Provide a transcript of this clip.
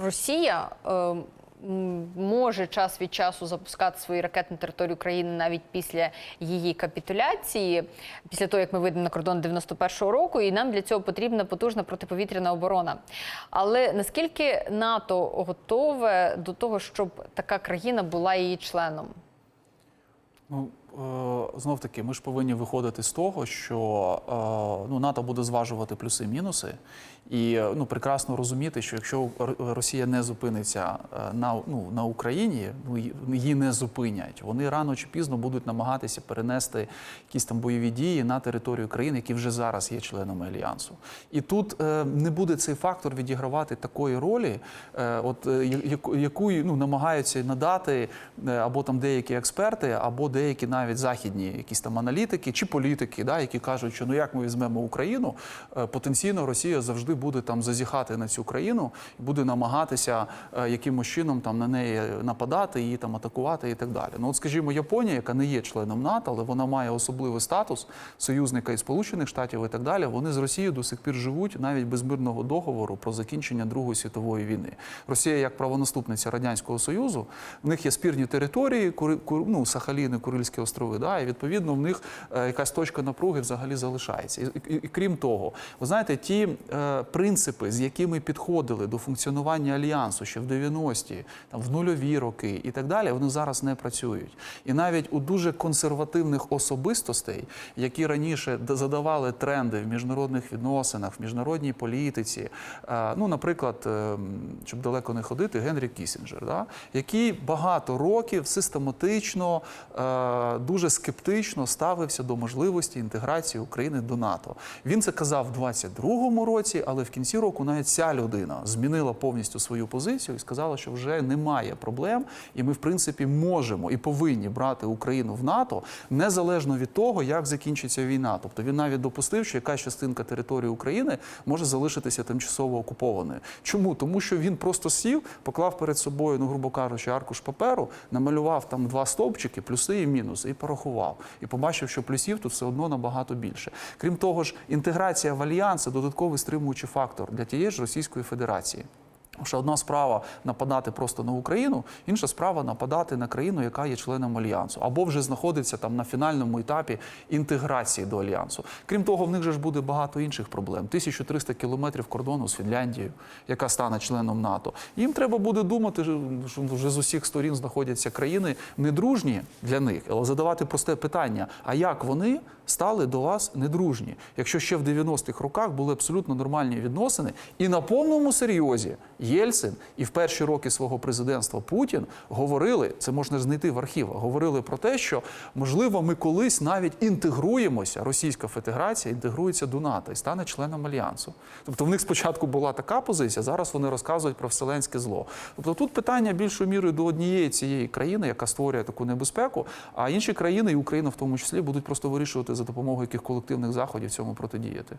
Росія е, може час від часу запускати свої ракети на територію України навіть після її капітуляції, після того як ми вийдемо на кордон 91-го року, і нам для цього потрібна потужна протиповітряна оборона. Але наскільки НАТО готове до того, щоб така країна була її членом? Ну, знов таки, ми ж повинні виходити з того, що е, ну, НАТО буде зважувати плюси і е, ну, прекрасно розуміти, що якщо Росія не зупиниться е, на, ну, на Україні, ну, її не зупинять. Вони рано чи пізно будуть намагатися перенести якісь там бойові дії на територію країн, які вже зараз є членами альянсу. І тут е, не буде цей фактор відігравати такої ролі, е, от е, яку, ну, намагаються надати е, або там деякі експерти, або деякі навіть західні якісь там аналітики чи політики, да, які кажуть, що ну як ми візьмемо Україну, е, потенційно Росія завжди буде там зазіхати на цю країну і буде намагатися е, якимось чином там на неї нападати, її там атакувати і так далі. Ну от, скажімо, Японія, яка не є членом НАТО, але вона має особливий статус союзника і Сполучених Штатів і так далі. Вони з Росією до сих пір живуть навіть без мирного договору про закінчення Другої світової війни. Росія, як правонаступниця радянського союзу, в них є спірні території, ну, Сахаліни, Курильські острови. Да, і відповідно в них е, якась точка напруги взагалі залишається. І, і, і крім того, ви знаєте, ті е, принципи, з якими підходили до функціонування альянсу ще в 90-ті, там в нульові роки і так далі, вони зараз не працюють. І навіть у дуже консервативних особистостей, які раніше задавали тренди в міжнародних відносинах, в міжнародній політиці, е, ну, наприклад, е, щоб далеко не ходити, Генрі Кісінджер, да, який багато років систематично, е, дуже скептично ставився до можливості інтеграції України до НАТО. Він це казав в 22-му році, але в кінці року навіть ця людина змінила повністю свою позицію і сказала, що вже немає проблем, і ми, в принципі, можемо і повинні брати Україну в НАТО незалежно від того, як закінчиться війна. Тобто він навіть допустив, що якась частинка території України може залишитися тимчасово окупованою. Чому? Тому що він просто сів, поклав перед собою, ну грубо кажучи, аркуш паперу, намалював там два стовпчики, плюси і мінуси, порахував. І побачив, що плюсів тут все одно набагато більше. Крім того ж, інтеграція в альянс це додатковий стримуючий фактор для тієї ж Російської Федерації. Що одна справа нападати просто на Україну, інша справа нападати на країну, яка є членом альянсу, або вже знаходиться там на фінальному етапі інтеграції до альянсу. Крім того, в них же ж буде багато інших проблем. 1300 кілометрів кордону з Фінляндією, яка стане членом НАТО. Їм треба буде думати, що вже з усіх сторін знаходяться країни недружні для них, але задавати просте питання: а як вони стали до вас недружні, якщо ще в 90-х роках були абсолютно нормальні відносини, і на повному серйозі Єльцин і в перші роки свого президентства Путін говорили, це можна знайти в архівах, говорили про те, що можливо ми колись навіть інтегруємося, Російська Федерація інтегрується до НАТО і стане членом альянсу. Тобто в них спочатку була така позиція, зараз вони розказують про вселенське зло. Тобто тут питання більшою мірою до однієї цієї країни, яка створює таку небезпеку, а інші країни, і Україна в тому числі, будуть просто вирішувати за допомогою яких колективних заходів цьому протидіяти.